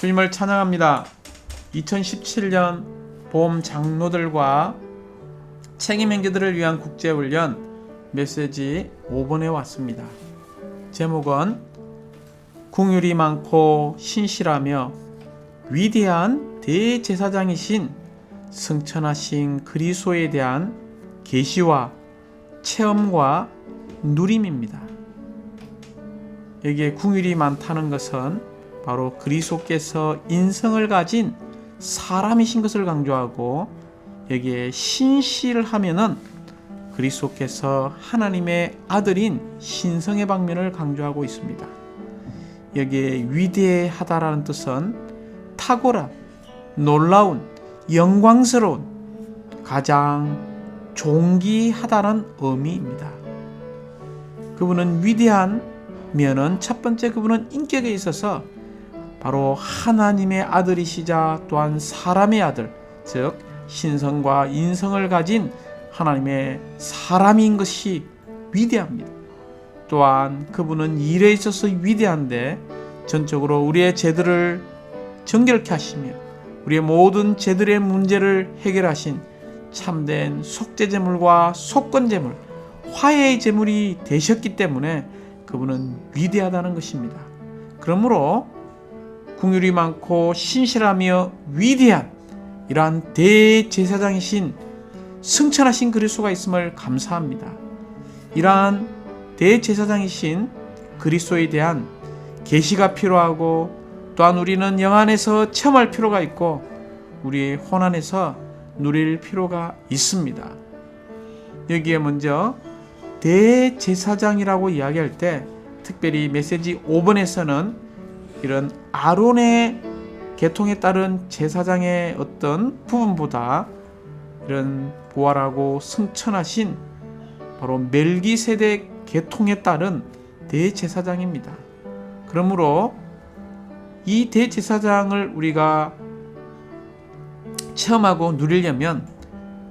주님을 찬양합니다. 2017년 봄 장로들과 책임 행제들을 위한 국제 훈련 메시지 5번에 왔습니다. 제목은 궁율이 많고 신실하며 위대한 대제사장이신 승천하신 그리스도에 대한 계시와 체험과 누림입니다. 여기에 궁율이 많다는 것은 바로 그리스도께서 인성을 가진 사람이신 것을 강조하고 여기에 신실을 하면은 그리스도께서 하나님의 아들인 신성의 방면을 강조하고 있습니다. 여기에 위대하다라는 뜻은 탁월한, 놀라운, 영광스러운, 가장 존귀하다는 의미입니다. 그분은 위대한 면은 첫 번째 그분은 인격에 있어서 바로 하나님의 아들이시자 또한 사람의 아들, 즉 신성과 인성을 가진 하나님의 사람인 것이 위대합니다. 또한 그분은 일에 있어서 위대한데 전적으로 우리의 죄들을 정결케 하시며 우리의 모든 죄들의 문제를 해결하신 참된 속죄제물과 속건제물, 화해의 제물이 되셨기 때문에 그분은 위대하다는 것입니다. 그러므로 궁율이 많고 신실하며 위대한 이러한 대제사장이신 승천하신 그리스도가 있음을 감사합니다. 이러한 대제사장이신 그리스도에 대한 계시가 필요하고 또한 우리는 영 안에서 체험할 필요가 있고 우리의 혼 안에서 누릴 필요가 있습니다. 여기에 먼저 대제사장이라고 이야기할 때 특별히 메시지 5번에서는 이런 아론의 계통에 따른 제사장의 어떤 부분보다 이런 부활하고 승천하신 바로 멜기세덱 계통에 따른 대제사장입니다. 그러므로 이 대제사장을 우리가 체험하고 누리려면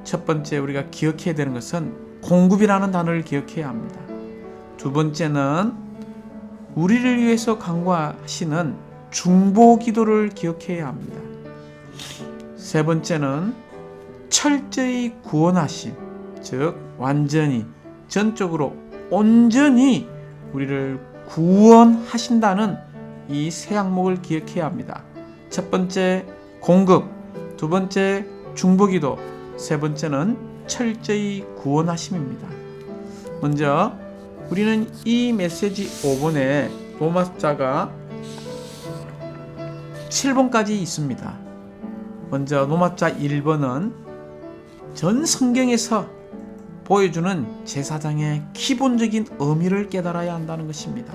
첫 번째 우리가 기억해야 되는 것은 공급이라는 단어를 기억해야 합니다. 두 번째는 우리를 위해서 강구하시는 중보 기도를 기억해야 합니다. 세 번째는 철저히 구원하심, 즉 완전히 전적으로 온전히 우리를 구원하신다는 이 세 항목을 기억해야 합니다. 첫 번째 공급, 두 번째 중보기도, 세 번째는 철저히 구원하심입니다. 먼저 우리는 이 메시지 5번에 로마 숫자가 7번까지 있습니다. 먼저 로마자 1번은 전 성경에서 보여주는 제사장의 기본적인 의미를 깨달아야 한다는 것입니다.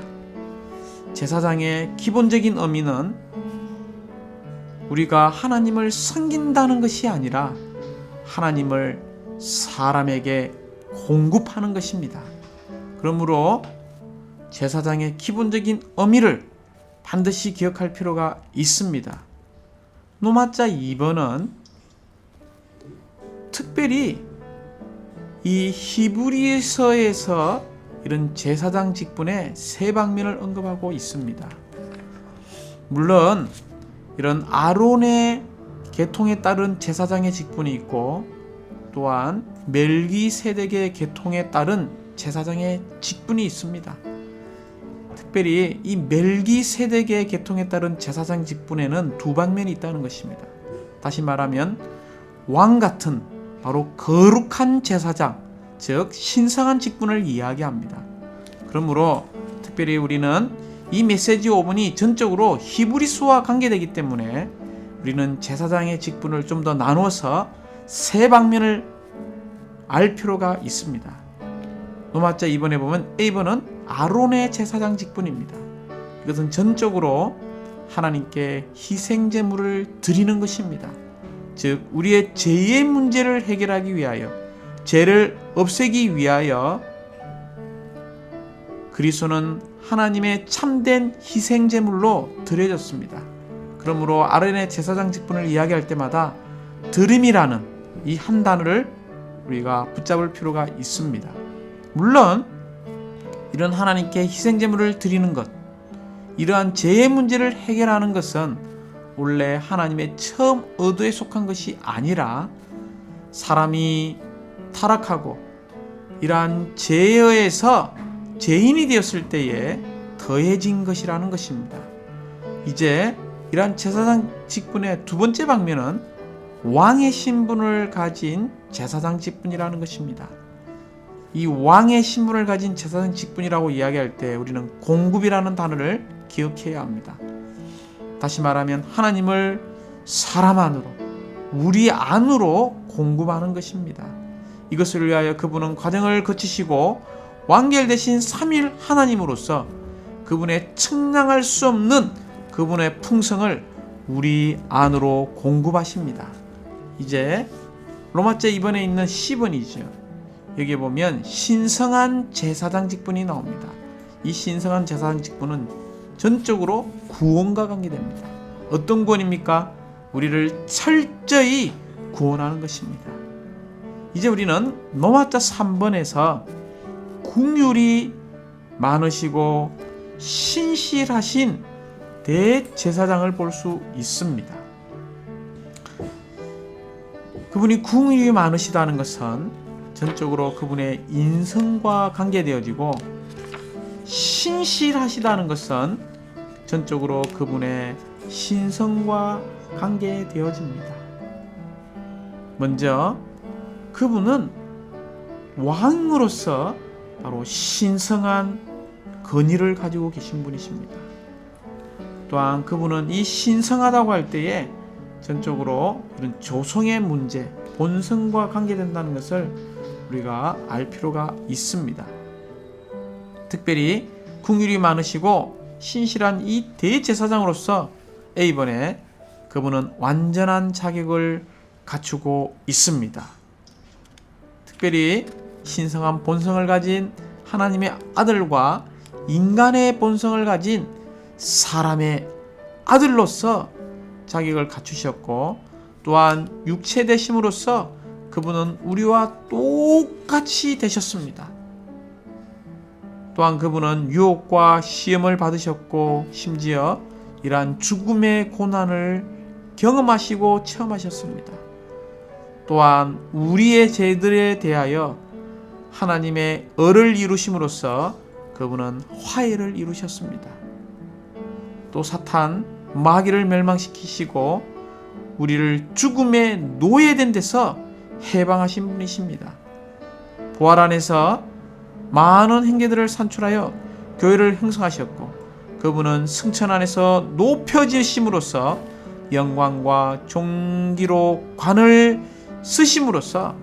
제사장의 기본적인 의미는 우리가 하나님을 섬긴다는 것이 아니라 하나님을 사람에게 공급하는 것입니다. 그러므로 제사장의 기본적인 의미를 반드시 기억할 필요가 있습니다. 노마자 2번은 특별히 이 히브리서에서 이런 제사장 직분의 세 방면을 언급하고 있습니다. 물론 이런 아론의 계통에 따른 제사장의 직분이 있고 또한 멜기세덱의 계통에 따른 제사장의 직분이 있습니다. 특별히 이 멜기세덱의 계통에 따른 제사장 직분에는 두 방면이 있다는 것입니다. 다시 말하면 왕 같은 바로 거룩한 제사장, 즉 신성한 직분을 이야기합니다. 그러므로 특별히 우리는 이 메시지 5분이 전적으로 히브리스와 관계되기 때문에 우리는 제사장의 직분을 좀 더 나누어서 세 방면을 알 필요가 있습니다. 로마자 2번에 보면 A번은 아론의 제사장 직분입니다. 이것은 전적으로 하나님께 희생 제물을 드리는 것입니다. 즉 우리의 죄의 문제를 해결하기 위하여 죄를 없애기 위하여 그리스도는 하나님의 참된 희생 제물로 드려졌습니다. 그러므로 아론의 제사장 직분을 이야기할 때마다 드림이라는 이 한 단어를 우리가 붙잡을 필요가 있습니다. 물론 이런 하나님께 희생 제물을 드리는 것, 이러한 죄의 문제를 해결하는 것은 원래 하나님의 처음 의도에 속한 것이 아니라 사람이 타락하고 이러한 죄에서 죄인이 되었을 때에 더해진 것이라는 것입니다. 이제 이러한 제사장 직분의 두 번째 방면은 왕의 신분을 가진 제사장 직분이라는 것입니다. 이 왕의 신분을 가진 제사장 직분이라고 이야기할 때 우리는 공급이라는 단어를 기억해야 합니다. 다시 말하면 하나님을 사람 안으로 우리 안으로 공급하는 것입니다. 이것을 위하여 그분은 과정을 거치시고 완결 되신 삼일 하나님으로서 그분의 측량할 수 없는 그분의 풍성을 우리 안으로 공급하십니다. 이제 로마제 이번에 있는 10번이죠. 여기 보면 신성한 제사장 직분이 나옵니다. 이 신성한 제사장 직분은 전적으로 구원과 관계됩니다. 어떤 구원입니까? 우리를 철저히 구원하는 것입니다. 이제 우리는 로마자 3번에서 궁율이 많으시고 신실하신 대제사장을 볼 수 있습니다. 그분이 궁율이 많으시다는 것은 전적으로 그분의 인성과 관계되어지고 신실하시다는 것은 전적으로 그분의 신성과 관계되어집니다. 먼저 그분은 왕으로서 바로 신성한 건의를 가지고 계신 분이십니다. 또한 그분은 이 신성하다고 할 때에 전적으로 이런 조성의 문제, 본성과 관계된다는 것을 우리가 알 필요가 있습니다. 특별히 궁율이 많으시고 신실한 이 대제사장으로서 A번에 그분은 완전한 자격을 갖추고 있습니다. 특별히 신성한 본성을 가진 하나님의 아들과 인간의 본성을 가진 사람의 아들로서 자격을 갖추셨고 또한 육체 되심으로써 그분은 우리와 똑같이 되셨습니다. 또한 그분은 유혹과 시험을 받으셨고 심지어 이러한 죽음의 고난을 경험하시고 체험하셨습니다. 또한 우리의 죄들에 대하여 하나님의 을을 이루심으로써 그분은 화해를 이루셨습니다. 또 사탄 마귀를 멸망시키시고 우리를 죽음의 노예된 데서 해방하신 분이십니다. 부활 안에서 많은 행계들을 산출하여 교회를 형성하셨고 그분은 승천 안에서 높여지심으로써 영광과 종기로 관을 쓰심으로써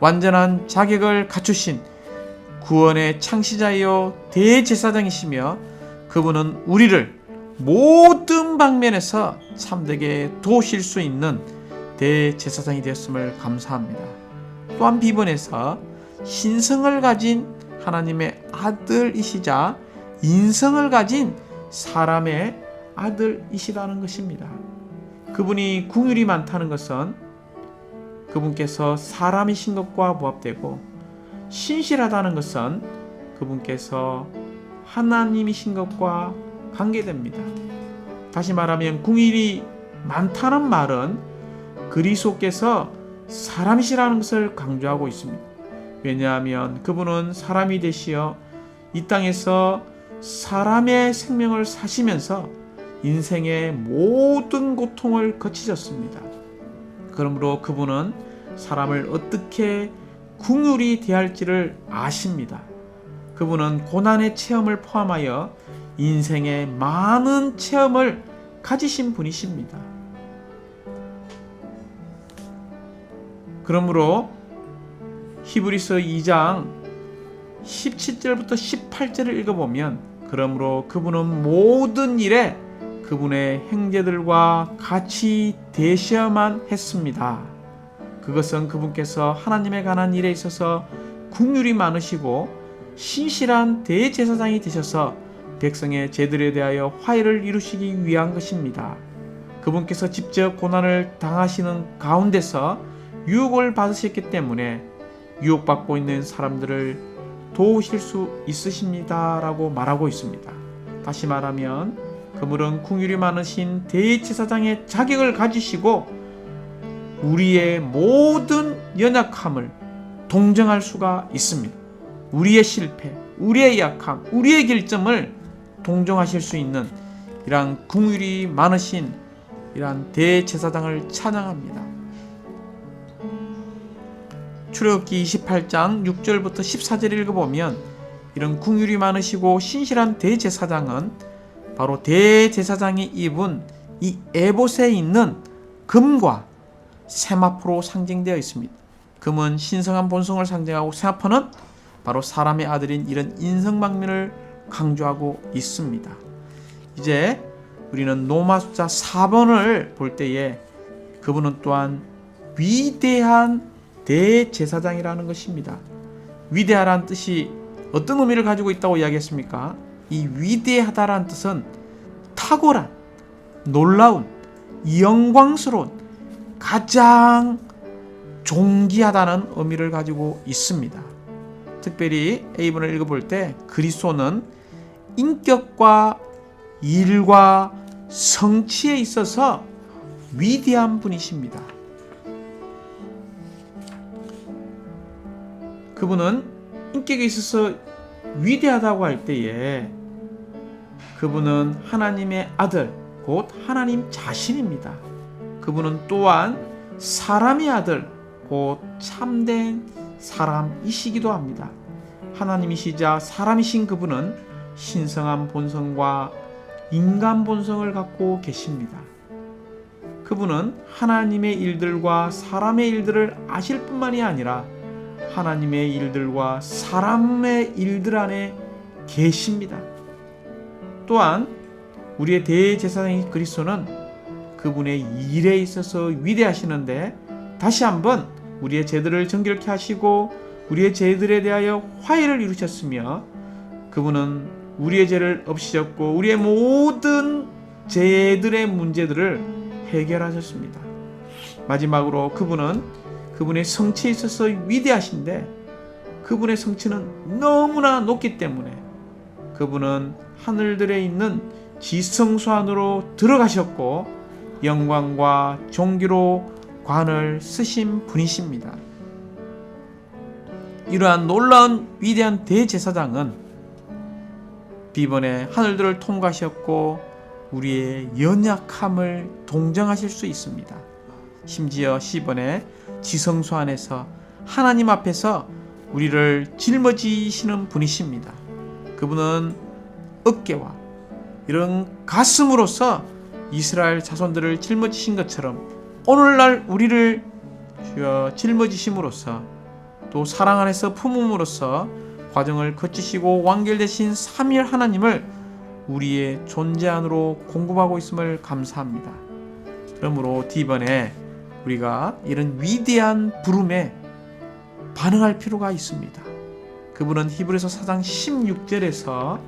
완전한 자격을 갖추신 구원의 창시자이요 대제사장이시며 그분은 우리를 모든 방면에서 참되게 도우실 수 있는 대제사장이 되었음을 감사합니다. 또한 비번에서 신성을 가진 하나님의 아들이시자 인성을 가진 사람의 아들이시라는 것입니다. 그분이 궁율이 많다는 것은 그분께서 사람이신 것과 부합되고 신실하다는 것은 그분께서 하나님이신 것과 관계됩니다. 다시 말하면 궁일이 많다는 말은 그리스도께서 사람이시라는 것을 강조하고 있습니다. 왜냐하면 그분은 사람이 되시어 이 땅에서 사람의 생명을 사시면서 인생의 모든 고통을 거치셨습니다. 그러므로 그분은 사람을 어떻게 궁율이 대할지를 아십니다. 그분은 고난의 체험을 포함하여 인생의 많은 체험을 가지신 분이십니다. 그러므로 히브리서 2장 17절부터 18절을 읽어보면 그러므로 그분은 모든 일에 그분의 형제들과 같이 대셔야만 했습니다. 그것은 그분께서 하나님에 관한 일에 있어서 국률이 많으시고 신실한 대제사장이 되셔서 백성의 죄들에 대하여 화해를 이루시기 위한 것입니다. 그분께서 직접 고난을 당하시는 가운데서 유혹을 받으셨기 때문에 유혹받고 있는 사람들을 도우실 수 있으십니다 라고 말하고 있습니다. 다시 말하면 그물은 궁율이 많으신 대제사장의 자격을 가지시고 우리의 모든 연약함을 동정할 수가 있습니다. 우리의 실패, 우리의 약함, 우리의 결점을 동정하실 수 있는 이러한 궁율이 많으신 이러한 대제사장을 찬양합니다. 출애굽기 28장 6절부터 14절 읽어보면 이런 궁율이 많으시고 신실한 대제사장은 바로 대제사장이 입은 이 에봇에 있는 금과 세마포로 상징되어 있습니다. 금은 신성한 본성을 상징하고 세마포는 바로 사람의 아들인 이런 인성방면을 강조하고 있습니다. 이제 우리는 노마 숫자 4번을 볼 때에 그분은 또한 위대한 대제사장이라는 것입니다. 위대하라는 뜻이 어떤 의미를 가지고 있다고 이야기했습니까? 이 위대하다라는 뜻은 탁월한, 놀라운, 영광스러운, 가장 존귀하다는 의미를 가지고 있습니다. 특별히 A본을 읽어볼 때 그리스도는 인격과 일과 성취에 있어서 위대한 분이십니다. 그분은 인격에 있어서 위대하다고 할 때에 그분은 하나님의 아들, 곧 하나님 자신입니다. 그분은 또한 사람의 아들, 곧 참된 사람이시기도 합니다. 하나님이시자 사람이신 그분은 신성한 본성과 인간 본성을 갖고 계십니다. 그분은 하나님의 일들과 사람의 일들을 아실 뿐만이 아니라 하나님의 일들과 사람의 일들 안에 계십니다. 또한 우리의 대제사장인 그리스도는 그분의 일에 있어서 위대하시는데 다시 한번 우리의 죄들을 정결케 하시고 우리의 죄들에 대하여 화해를 이루셨으며 그분은 우리의 죄를 없이셨고 우리의 모든 죄들의 문제들을 해결하셨습니다. 마지막으로 그분은 그분의 성취에 있어서 위대하신데 그분의 성취는 너무나 높기 때문에 그분은 하늘들에 있는 지성소 안으로 들어가셨고 영광과 종기로 관을 쓰신 분이십니다. 이러한 놀라운 위대한 대제사장은 비번에 하늘들을 통과하셨고 우리의 연약함을 동정하실 수 있습니다. 심지어 시번에 지성소 안에서 하나님 앞에서 우리를 짊어지시는 분이십니다. 그분은 어깨와 이런 가슴으로서 이스라엘 자손들을 짊어지신 것처럼 오늘날 우리를 주여 짊어지심으로써 또 사랑 안에서 품음으로써 과정을 거치시고 완결되신 삼일 하나님을 우리의 존재 안으로 공급하고 있음을 감사합니다. 그러므로 D번에 우리가 이런 위대한 부름에 반응할 필요가 있습니다. 그분은 히브리서 4장 16절에서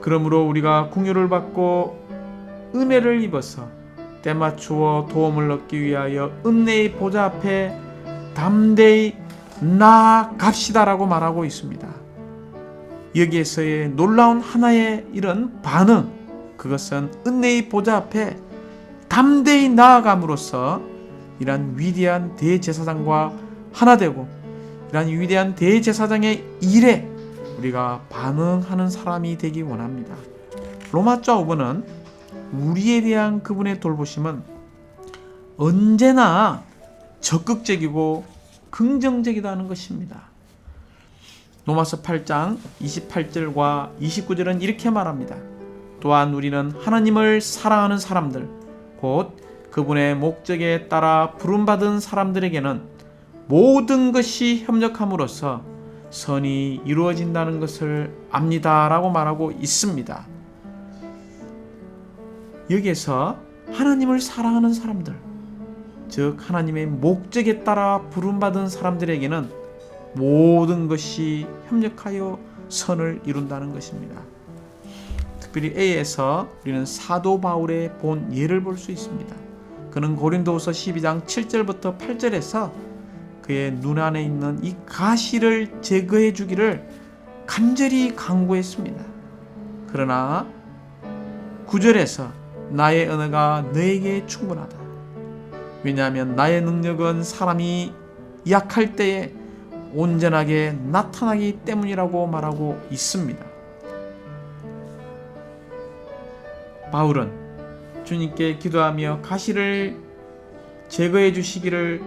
그러므로 우리가 궁유를 받고 은혜를 입어서 때맞추어 도움을 얻기 위하여 은혜의 보좌 앞에 담대히 나아갑시다라고 말하고 있습니다. 여기에서의 놀라운 하나의 이런 반응 그것은 은혜의 보좌 앞에 담대히 나아감으로써 이러한 위대한 대제사장과 하나 되고 이러한 위대한 대제사장의 일에 우리가 반응하는 사람이 되기 원합니다. 로마자 5번은 우리에 대한 그분의 돌보심은 언제나 적극적이고 긍정적이다는 것입니다. 로마서 8장 28절과 29절은 이렇게 말합니다. 또한 우리는 하나님을 사랑하는 사람들, 곧 그분의 목적에 따라 부름받은 사람들에게는 모든 것이 협력함으로써 선이 이루어진다는 것을 압니다 라고 말하고 있습니다. 여기에서 하나님을 사랑하는 사람들, 즉 하나님의 목적에 따라 부름받은 사람들에게는 모든 것이 협력하여 선을 이룬다는 것입니다. 특별히 A에서 우리는 사도 바울의 본 예를 볼 수 있습니다. 그는 고린도후서 12장 7절부터 8절에서 그의 눈 안에 있는 이 가시를 제거해 주기를 간절히 강구했습니다. 그러나 구절에서 나의 언어가 너에게 충분하다. 왜냐하면 나의 능력은 사람이 약할 때에 온전하게 나타나기 때문이라고 말하고 있습니다. 바울은 주님께 기도하며 가시를 제거해 주시기를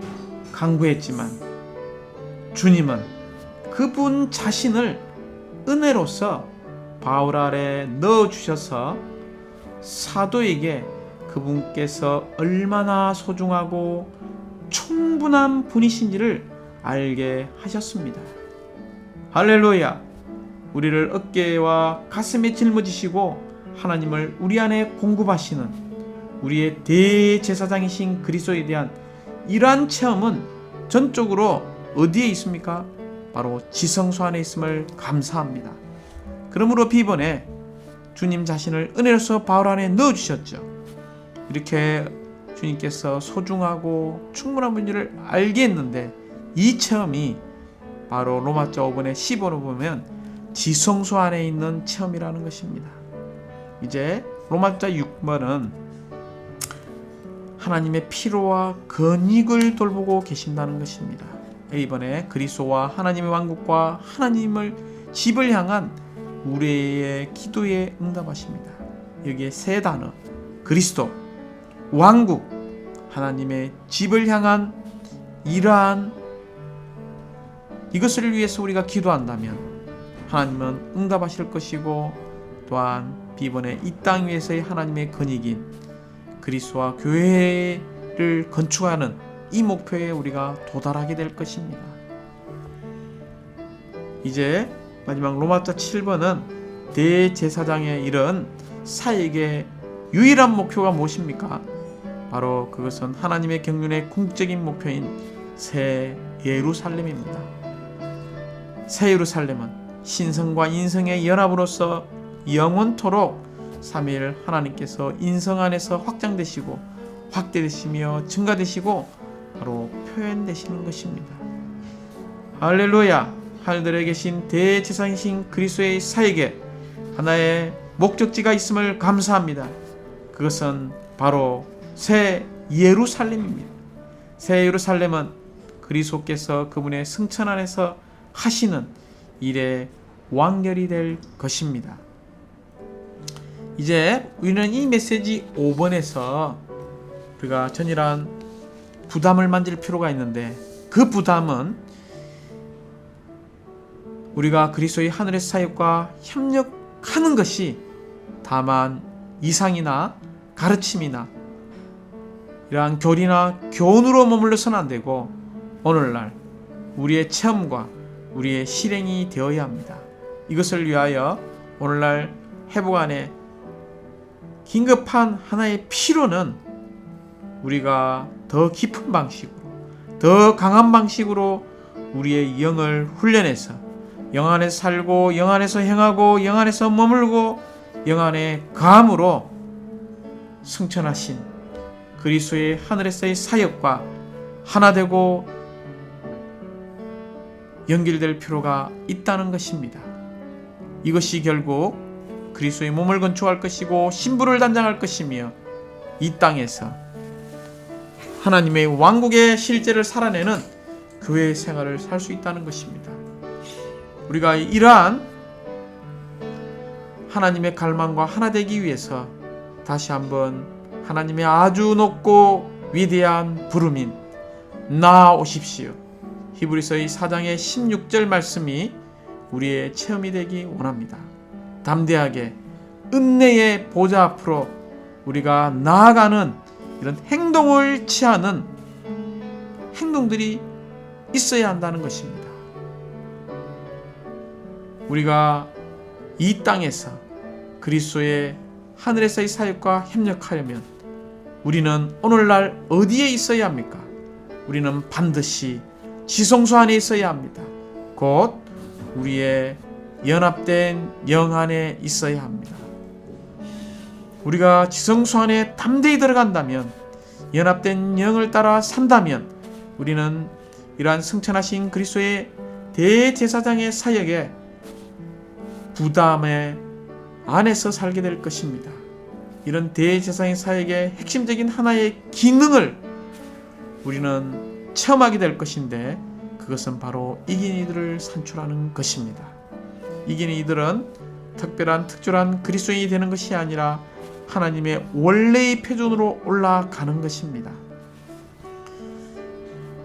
강구했지만 주님은 그분 자신을 은혜로서 바울 아래 넣어 주셔서 사도에게 그분께서 얼마나 소중하고 충분한 분이신지를 알게 하셨습니다. 할렐루야! 우리를 어깨와 가슴에 짊어지시고 하나님을 우리 안에 공급하시는 우리의 대제사장이신 그리스도에 대한 이러한 체험은 전적으로 어디에 있습니까? 바로 지성소 안에 있음을 감사합니다. 그러므로 비번에 주님 자신을 은혜로서 바울 안에 넣어 주셨죠. 이렇게 주님께서 소중하고 충분한 분들을 알게 했는데 이 체험이 바로 로마자 5번의 10번을 보면 지성소 안에 있는 체험이라는 것입니다. 이제 로마자 6번은 하나님의 피로와 근익을 돌보고 계신다는 것입니다. 이번에 그리스도와 하나님의 왕국과 하나님을 집을 향한 우리의 기도에 응답하십니다. 여기에 세 단어 그리스도, 왕국, 하나님의 집을 향한 이러한 이것을 위해서 우리가 기도한다면 하나님은 응답하실 것이고 또한 비번에 이 땅 위에서의 하나님의 건익인 그리스도와 교회를 건축하는 이 목표에 우리가 도달하게 될 것입니다. 이제 마지막 로마자 7번은 대제사장의 일은 사역의 유일한 목표가 무엇입니까? 바로 그것은 하나님의 경륜의 궁적인 목표인 새 예루살렘입니다. 새 예루살렘은 신성과 인성의 연합으로서 영원토록 삼위일 하나님께서 인성 안에서 확장되시고 확대되시며 증가되시고 바로 표현되시는 것입니다. 할렐루야! 하늘에 계신 대제사장이신 그리스도의 사역에 하나의 목적지가 있음을 감사합니다. 그것은 바로 새 예루살렘입니다. 새 예루살렘은 그리스도께서 그분의 승천 안에서 하시는 일의 완결이 될 것입니다. 이제 우리는 이 메시지 5번에서 우리가 전이란 부담을 만질 필요가 있는데 그 부담은 우리가 그리스도의 하늘의 사역과 협력하는 것이 다만 이상이나 가르침이나 이러한 교리나 교훈으로 머물러서는 안 되고 오늘날 우리의 체험과 우리의 실행이 되어야 합니다. 이것을 위하여 오늘날 회복 안에 긴급한 하나의 필요는 우리가 더 깊은 방식으로, 더 강한 방식으로 우리의 영을 훈련해서 영 안에서 살고, 영 안에서 행하고, 영 안에서 머물고, 영 안에 감으로 승천하신 그리스도의 하늘에서의 사역과 하나 되고 연결될 필요가 있다는 것입니다. 이것이 결국 그리스도의 몸을 건축할 것이고 신부를 단장할 것이며 이 땅에서 하나님의 왕국의 실제를 살아내는 교회 생활을 살 수 있다는 것입니다. 우리가 이러한 하나님의 갈망과 하나 되기 위해서 다시 한번 하나님의 아주 높고 위대한 부름인 나오십시오. 히브리서의 4장의 16절 말씀이 우리의 체험이 되기 원합니다. 담대하게 은혜의 보좌 앞으로 우리가 나아가는 이런 행동을 취하는 행동들이 있어야 한다는 것입니다. 우리가 이 땅에서 그리스도의 하늘에서의 사역과 협력하려면 우리는 오늘날 어디에 있어야 합니까? 우리는 반드시 지성소 안에 있어야 합니다. 곧 우리의 연합된 영 안에 있어야 합니다. 우리가 지성소 안에 담대히 들어간다면 연합된 영을 따라 산다면 우리는 이러한 승천하신 그리스도의 대제사장의 사역에 부담에 안에서 살게 될 것입니다. 이런 대제사장의 사역의 핵심적인 하나의 기능을 우리는 체험하게 될 것인데 그것은 바로 이긴 이들을 산출하는 것입니다. 이긴 이들은 특별한 특별한 그리스도인이 되는 것이 아니라 하나님의 원래의 표준으로 올라가는 것입니다.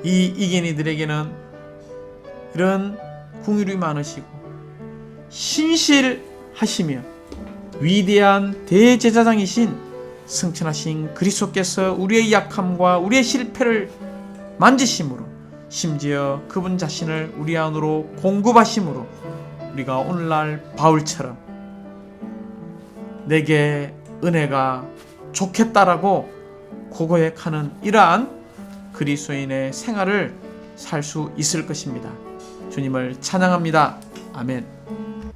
이 이긴 이들에게는 이런 궁율이 많으시고 신실하시며 위대한 대제사장이신 승천하신 그리스도께서 우리의 약함과 우리의 실패를 만지심으로 심지어 그분 자신을 우리 안으로 공급하심으로 우리가 오늘날 바울처럼 내게 은혜가 좋겠다라고 고고액하는 이러한 그리스도인의 생활을 살 수 있을 것입니다. 주님을 찬양합니다. 아멘.